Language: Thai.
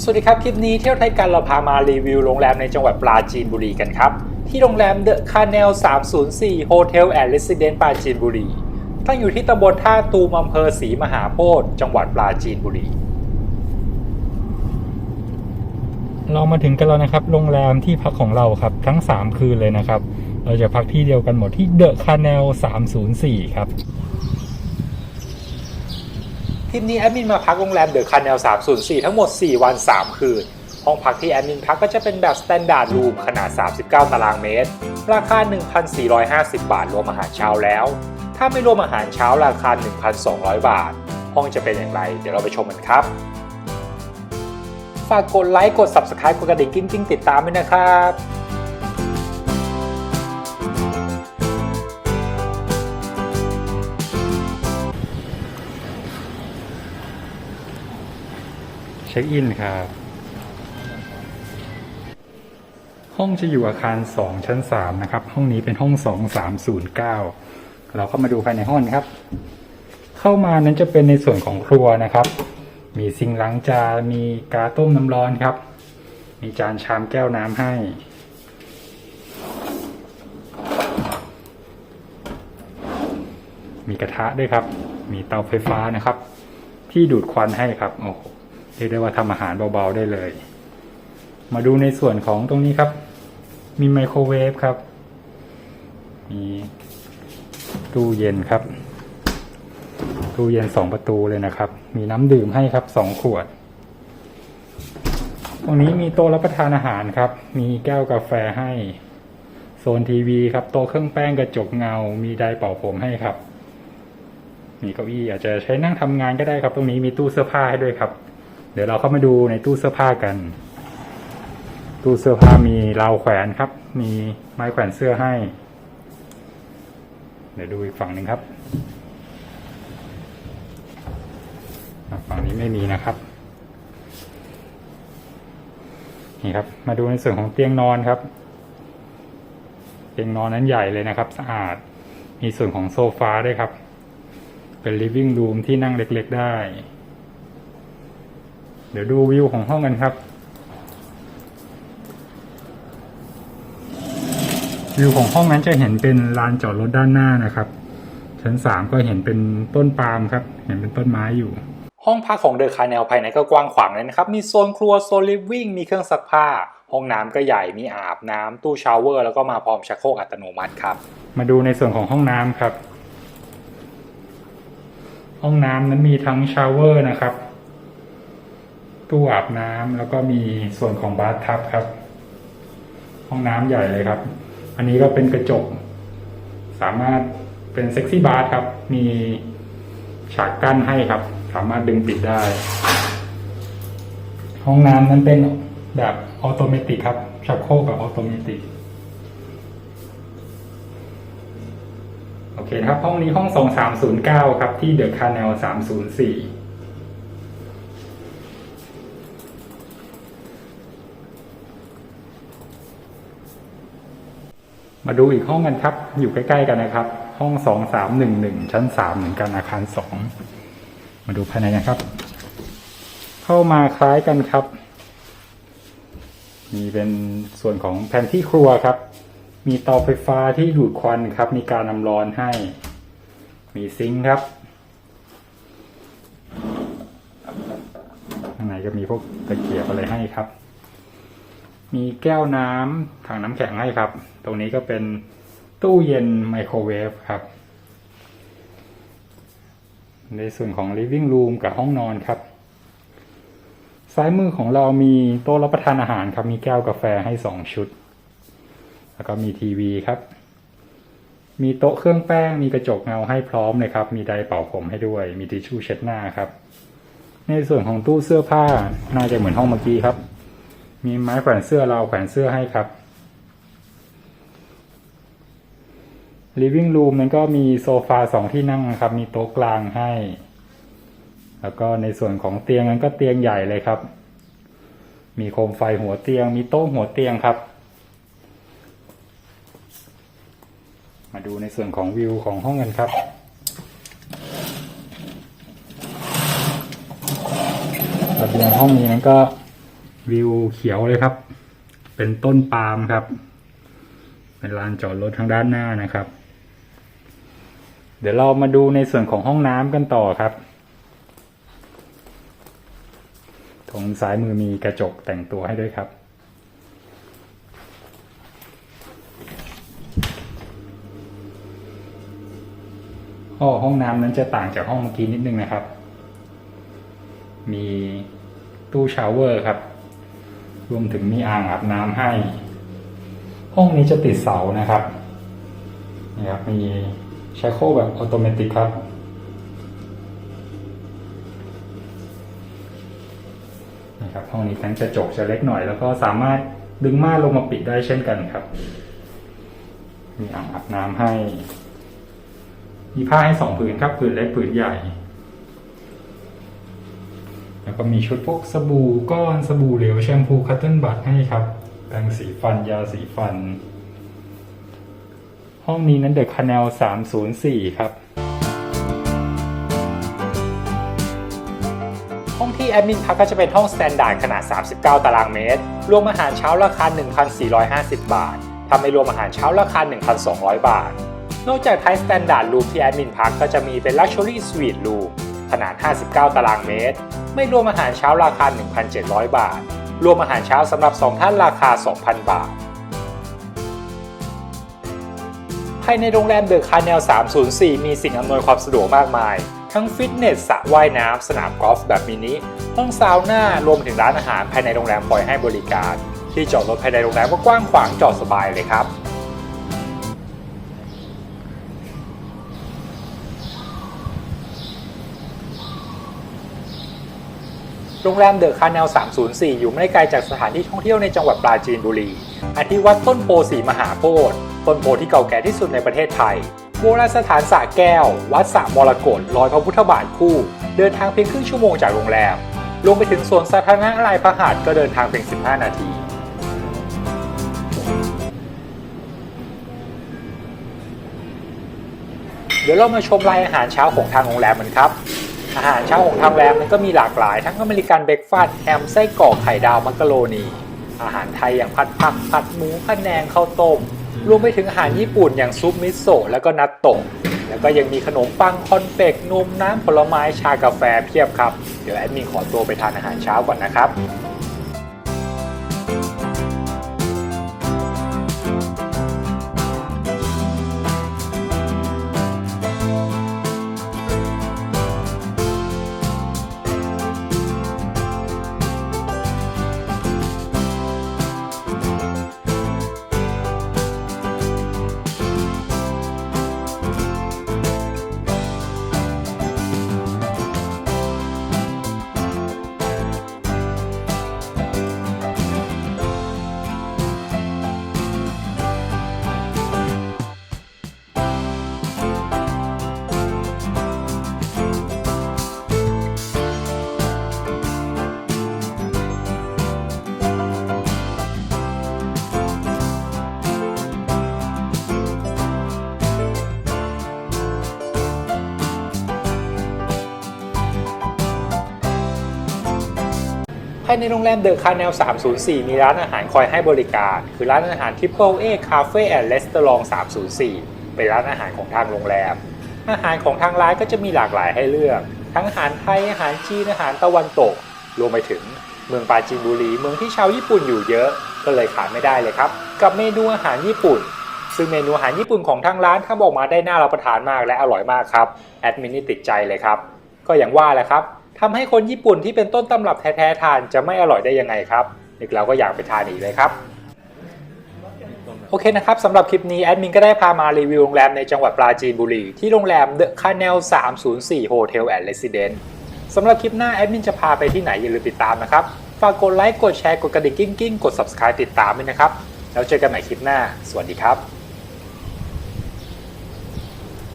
สวัสดีครับ คลิปนี้เที่ยวไทยกันเราพามารีวิวโรงแรมในจังหวัดปราจีนบุรีกันครับ ที่โรงแรมเดอะคาเนล304 Hotel and Residence ปราจีนบุรี ตั้งอยู่ที่ตำบลท่าตูมอำเภอศรีมหาโพธิ์จังหวัดปราจีนบุรี เรามาถึงกันแล้วนะครับ โรงแรมที่พักของเราครับทั้ง 3 คืนเลยนะครับ เราจะพักที่เดียวกันหมดที่เดอะคาเนล304 ครับ ริปนี้แอดมินมาพักโรงแรมเดอะคาเนล304 ทั้งหมด 4 วัน 3 คืน ห้องพักที่แอดมินพักก็จะเป็นแบบสแตนดาร์ดรูมขนาด 39 ตารางเมตร ราคา 1,450 บาทรวมอาหารเช้าแล้ว ถ้าไม่รวมอาหารเช้าราคา 1,200 บาท ห้องจะเป็นอย่างไร เดี๋ยวเราไปชมกันครับ ฝากกดไลค์กด Subscribe กดกระดิ่งกิ้งๆติดตามด้วยนะครับ ช็คอินครับ ห้องจะอยู่อาคาร 2 ชั้น 3 นะครับ ห้องนี้เป็นห้อง 2309 เราเข้ามาดูภายในห้องครับ เข้ามานั้นจะเป็นในส่วนของครัวนะครับ มีซิงล้างจานมีกาต้มน้ำร้อนครับ มีจานชามแก้วน้ำให้มีกระทะด้วยครับ มีเตาไฟฟ้านะครับ ที่ดูดควันให้ครับ โอ้โห เรียกได้ว่าทำอาหารเบาๆได้เลย มาดูในส่วนของตรงนี้ครับ มีไมโครเวฟครับ มีตู้เย็นครับ ตู้เย็นสองประตูเลยนะครับ มีน้ำดื่มให้ครับสองขวด ตรงนี้มีโต๊ะรับประทานอาหารครับ มีแก้วกาแฟให้ โซนทีวีครับโต๊ะเครื่องแป้งกระจกเงา มีไดร์เป่าผมให้ครับมีเก้าอี้อาจจะใช้นั่งทำงานก็ได้ครับ ตรงนี้มีตู้เสื้อผ้าให้ด้วยครับ เดี๋ยวเราเข้ามาดูในตู้เสื้อผ้ากัน ตู้เสื้อผ้ามีราวแขวนครับ มีไม้แขวนเสื้อให้ เดี๋ยวดูอีกฝั่งหนึ่งครับ ฝั่งนี้ไม่มีนะครับนี่ครับ มาดูในส่วนของเตียงนอนครับ เตียงนอนนั้นใหญ่เลยนะครับ สะอาดมีส่วนของโซฟาด้วยครับ เป็น living room ที่นั่งเล็ก ๆ ได้ เดี๋ยวดูวิวของห้องกันครับ วิวของห้องนั้นจะเห็นเป็นลานจอดรถด้านหน้านะครับ ชั้นสามก็เห็นเป็นต้นปาล์มครับ เห็นเป็นต้นไม้อยู่ ห้องพักของเดอะคา n นลภายในก็กว้างขวางเลยนะครับ มีโซนครัวโซนลิฟวิ่งมีเครื่องซักผ้า ห้องน้ำก็ใหญ่มีอาบน้ำตู้ชาวเวอร์ แล้วก็มาพร้อมชักโครกอัตโนมัติครับ มาดูในส่วนของห้องน้ำครับ ห้องน้ำนั้นมีทั้งชาวเวอร์นะครับ ตู้อาบน้ำแล้วก็มีส่วนของบาร์ทับครับ ห้องน้ำใหญ่เลยครับ อันนี้ก็เป็นกระจก สามารถเป็นเซ็กซี่บาร์ครับ มีฉากกั้นให้ครับ สามารถดึงปิดได้ ห้องน้ำนั้นเป็นแบบออโตเมติกครับชักโครกแบบออโตเมติกโอเคนะครับ ห้องนี้ห้อง 2309 ครับ ที่เดอะคา n นล304 มาดูอีกห้องกันครับ อยู่ใกล้ ๆ กันนะครับ ห้อง2311ชั้น3เหมือนกันอาคาร2มาดูภายในนะครับ เข้ามาคล้ายกันครับ มีเป็นส่วนของแผนที่ครัวครับ มีเตาไฟฟ้าที่ดูดควันครับ มีการนำร้อนให้ มีซิงค์ครับข้างในก็มีพวกตะเกียบอะไรให้ครับ มีแก้วน้ำถังน้ำแข็งให้ครับ ตรงนี้ก็เป็นตู้เย็นไมโครเวฟครับ ในส่วนของ living room กับห้องนอนครับ ซ้ายมือของเรามีโต๊ะรับประทานอาหารครับ มีแก้วกาแฟให้สองชุด แล้วก็มีทีวีครับ มีโต๊ะเครื่องแป้ง มีกระจกเงาให้พร้อมเลยครับ มีไดร์เป่าผมให้ด้วย มีทิชชู่เช็ดหน้าครับ ในส่วนของตู้เสื้อผ้าน่าจะเหมือนห้องเมื่อกี้ครับ มีไม้แขวนเสื้อเราแขวนเสื้อให้ครับ living room นั้นก็มีโซฟาสองที่นั่งนะครับ มีโต๊ะกลางให้ แล้วก็ในส่วนของเตียงนั้นก็เตียงใหญ่เลยครับ มีโคมไฟหัวเตียง มีโต๊ะหัวเตียงครับ มาดูในส่วนของวิวของห้องกันครับระเบียงห้องนี้นั้นก็ วิวเขียวเลยครับ เป็นต้นปาล์มครับ เป็นลานจอดรถทางด้านหน้านะครับ เดี๋ยวเรามาดูในส่วนของห้องน้ำกันต่อครับตรงซ้ายมือมีกระจกแต่งตัวให้ด้วยครับ ห้องห้องน้ำนั้นจะต่างจากห้องเมื่อกี้นิดนึงนะครับ มีตู้ชาวเวอร์ครับ วมถึงมีอ่างอาบน้ำให้ ห้องนี้จะติดเสานะครับนี่ครับมีใช้โคแบบออโตเมติครับ นะครับ ห้องนี้ทั้งกระจกจะเล็กหน่อย แล้วก็สามารถดึงม่านลงมาปิดได้เช่นกันครับ มีอ่างอาบน้ำให้ มีผ้าให้สองผืนครับผืนเล็กผืนใหญ่ แล้วก็มีชุดพวกสบู่ก้อนสบู่เหลวแชมพูคัตเทิลบัตให้ครับ แปรงสีฟันยาสีฟัน ห้องนี้นั้นเดอะคา n นล304 ครับ ห้องที่แอดมินพักก็จะเป็นห้องสแตนดาร์ดขนาด 39 ตารางเมตร รวมอาหารเช้าราคา 1,450 บาทถ้าไม่รวมอาหารเช้าราคา 1,200 บาท นอกจากไทยสแตนดาร์ดรูมที่แอดมินพักก็จะมีเป็น Luxury Suite Room ขนาด 59 ตารางเมตร ไม่รวมอาหารเช้าราคา 1,700 บาท รวมอาหารเช้าสำหรับ 2 ท่านราคา 2,000 บาท ภายในโรงแรมเดอะคา n แนล 304 มีสิ่งอำนวยความสะดวกมากมาย ทั้งฟิตเนสสระว่ายน้ำ สนามกอล์ฟแบบมินิ ห้องซาวน่า รวมถึงร้านอาหารภายในโรงแรมคอยให้บริการ ที่จอดรถภายในโรงแรมก็กว้างขวางจอดสบายเลยครับ โรงแรมเดอะคาแนล 304 อยู่ไม่ไกลจากสถานที่ท่องเที่ยวในจังหวัดปราจีนบุรีอาทิวัดต้นโพสีมหาโพธิ์ต้นโพที่เก่าแก่ที่สุดในประเทศไทยโบราณสถานสระแก้ว วัดสระมรกตรอยพระพุทธบาทคู่ เดินทางเพียงครึ่งชั่วโมงจากโรงแรม ลงไปถึงสวนสาธารณะลายพระหัตถ์ก็เดินทางเพียง 15 นาทีเดี๋ยวเรามาชมรายอาหารเช้าของทางโรงแรมกันครับ อาหารเช้าของทางแรมนั้นก็มีหลากหลาย ทั้งอเมริกันเบรกฟาสต์แฮมไส้กรอกไข่ดาวมักกะโรนี อาหารไทยอย่างผัดผักผัดหมูข้าแนงข้าวต้ม รวมไปถึงอาหารญี่ปุ่นอย่างซุปมิโซะแล้วก็นัตโตะแล้วก็ยังมีขนมปังคอนเฟกนมน้ำผลไม้ชากาแฟเพียบครับ เดี๋ยวแอดมินขอตัวไปทานอาหารเช้าก่อนนะครับ ภายในโรงแรมเดอะคาแนล 304 มีร้านอาหารคอยให้บริการ คือร้านอาหาร Triple A Cafe and Restaurant 304 เป็นร้านอาหารของทางโรงแรม อาหารของทางร้านก็จะมีหลากหลายให้เลือก ทั้งอาหารไทย อาหารจีน อาหารตะวันตก รวมไปถึงเมืองปราจีนบุรี เมืองที่ชาวญี่ปุ่นอยู่เยอะ ก็เลยขาดไม่ได้เลยครับ กับเมนูอาหารญี่ปุ่น ซึ่งเมนูอาหารญี่ปุ่นของทางร้านทำออกมาได้น่ารับประทานมากและอร่อยมากครับ แอดมินนี่ติดใจเลยครับ ก็อย่างว่าแหละครับ ทำให้คนญี่ปุ่นที่เป็นต้นตำรับแท้ๆทานจะไม่อร่อยได้ยังไงครับนึกแล้วก็อยากไปทานอีกเลยครับ โอเคนะครับสำหรับคลิปนี้แอดมินก็ได้พามารีวิวโรงแรมในจังหวัดปราจีนบุรี ที่โรงแรม The Canal 304 Hotel and Residence สำหรับคลิปหน้าแอดมินจะพาไปที่ไหนอย่าลืมติดตามนะครับ ฝากกดไลค์กดแชร์กดกระดิ่งกิ้งกิ้งกด subscribe ติดตามด้วยนะครับ แล้วเจอกันใหม่คลิปหน้า สวัสดีครับ